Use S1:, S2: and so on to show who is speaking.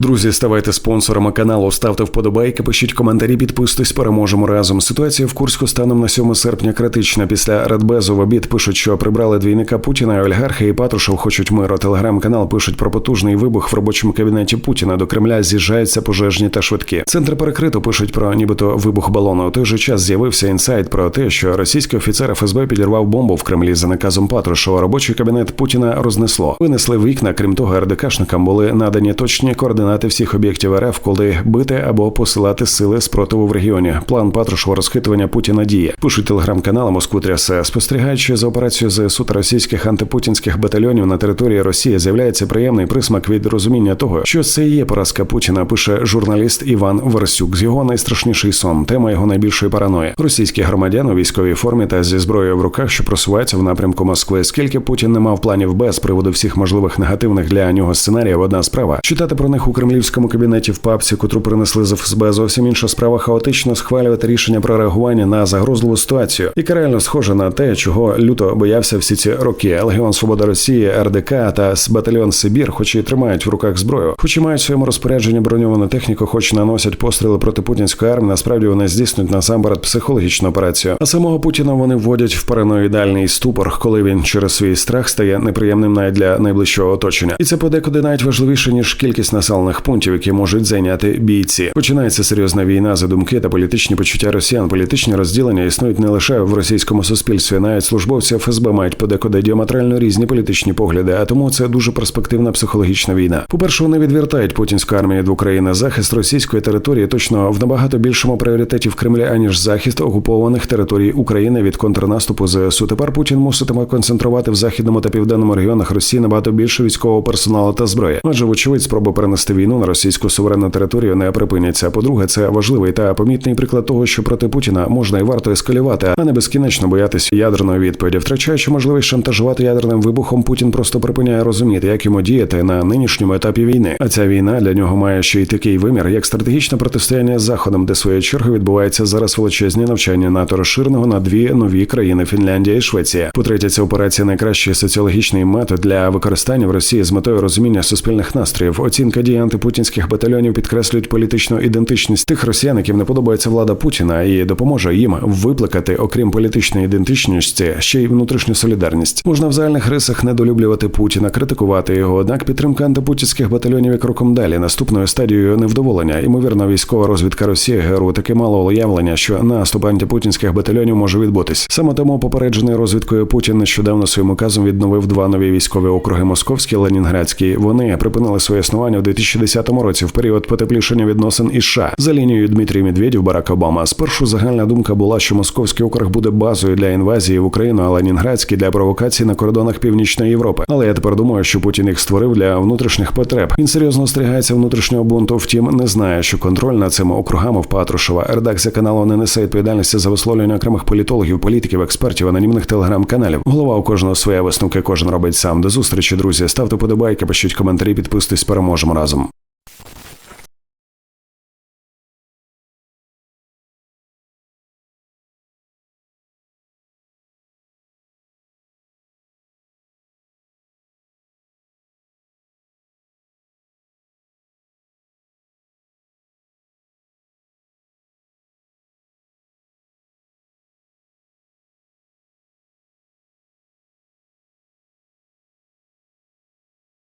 S1: Друзі, ставайте спонсорами каналу, ставте вподобайки, пишіть коментарі, підписуйтесь, переможемо разом. Ситуація в Курську станом на 7 серпня критична. Після Радбезу в обід пишуть, що прибрали двійника Путіна, олігархи і Патрушев хочуть миру. Телеграм-канал пишуть про потужний вибух в робочому кабінеті Путіна. До Кремля з'їжджаються пожежні та швидкі. Центр перекрито пишуть про нібито вибух балону. У той же час з'явився інсайт про те, що російський офіцер ФСБ підірвав бомбу в Кремлі за наказом Патрушева. Робочий кабінет Путіна рознесло. Винесли вікна. Крім того, РДКшникам були надані точні координати всіх об'єктів РФ, коли бити або посилати сили спротиву в регіоні. План Патрушева розхитування Путіна діє. Пишуть телеграм-канали Москву трясе. Спостерігаючи за операцією ЗСУ та російських антипутінських батальйонів на території Росії, з'являється приємний присмак від розуміння того, що це і є поразка Путіна. Пише журналіст Іван Варсюк. З його найстрашніший сон, тема його найбільшої параної. Російські громадяни у військовій формі та зі зброєю в руках, що просуваються в напрямку Москви. Скільки Путін не мав планів Б з приводу всіх можливих негативних для нього сценаріїв, одна справа читати про них у кремлівському кабінеті в папці, котру принесли з ФСБ. Зовсім інша справа хаотично схвалювати рішення про реагування на загрозливу ситуацію, яка реально схожа на те, чого люто боявся всі ці роки. Легіон Свобода Росії, РДК та батальйон Сибір, хоч і тримають в руках зброю, хоч і мають в своєму розпорядженні броньовану техніку, хоч наносять постріли проти путінської армії. Насправді вони здійснюють насамперед психологічну операцію. А самого Путіна вони вводять в параноїдальний ступор, коли він через свій страх стає неприємним навіть для найближчого оточення, і це подекуди навіть важливіше ніж кількість населених пунктів, які можуть зайняти бійці. Починається серйозна війна за думки та політичні почуття росіян. Політичні розділення існують не лише в російському суспільстві, навіть службовці ФСБ мають подекуди діаметрально різні політичні погляди. А тому це дуже перспективна психологічна війна. По перше, вони відвертають путінську армію від України. Захист російської території точно в набагато більшому пріоритеті в Кремлі аніж захист окупованих територій України від контрнаступу ЗСУ. Тепер Путін муситиме концентрувати в західному та південному регіонах Росії набагато більше військового персоналу та зброї. Адже, вочевидь, спроби перенести війну на російську суверенну територію не припиняться. По-друге, це важливий та помітний приклад того, що проти Путіна можна і варто ескалювати, а не безкінечно боятися ядерної відповіді. Втрачаючи можливість шантажувати ядерним вибухом, Путін просто припиняє розуміти, як йому діяти на нинішньому етапі війни. А ця війна для нього має ще й такий вимір, як стратегічне протистояння з заходом, де своєю чергою відбувається зараз величезні навчання НАТО розширеного на дві нові країни Фінляндія і Швеція. По третє, ця операція найкращий соціологічний метод для використання в Росії з метою розуміння суспільних настроїв. Оцінка дій антипутінських батальйонів підкреслюють політичну ідентичність тих росіян, яким не подобається влада Путіна, і допоможе їм викликати, окрім політичної ідентичності, ще й внутрішню солідарність. Можна в загальних рисах недолюблювати Путіна, критикувати його. Однак підтримка антипутінських батальйонів є кроком далі. Наступною стадією невдоволення. Ймовірно, військова розвідка Росії ГРУ таки мало уявлення, що наступ антипутінських батальйонів може відбутись. Саме тому попереджений розвідкою Путін нещодавно своїм указом відновив два нові військові округи Московський, Ленінградський. Вони припинили своє існування в 2010 році в період потеплішення відносин із США. за лінією Дмитрій Медведєв, Барак Обама. Спершу загальна думка була, що московський округ буде базою для інвазії в Україну, а Ленінградський для провокації на кордонах Північної Європи. Але я тепер думаю, що Путін їх створив для внутрішніх потреб. Він серйозно остерігається внутрішнього бунту. Втім, не знає, що контроль над цими округами в Патрушева. Редакція каналу не несе відповідальності за висловлювання окремих політологів, політиків, експертів, анонімних телеграм-каналів. Голова у кожного своя висновки, кожен робить сам. До зустрічі, друзі. Ставте подобайки, пишіть коментарі, підписуйтесь, переможемо разом.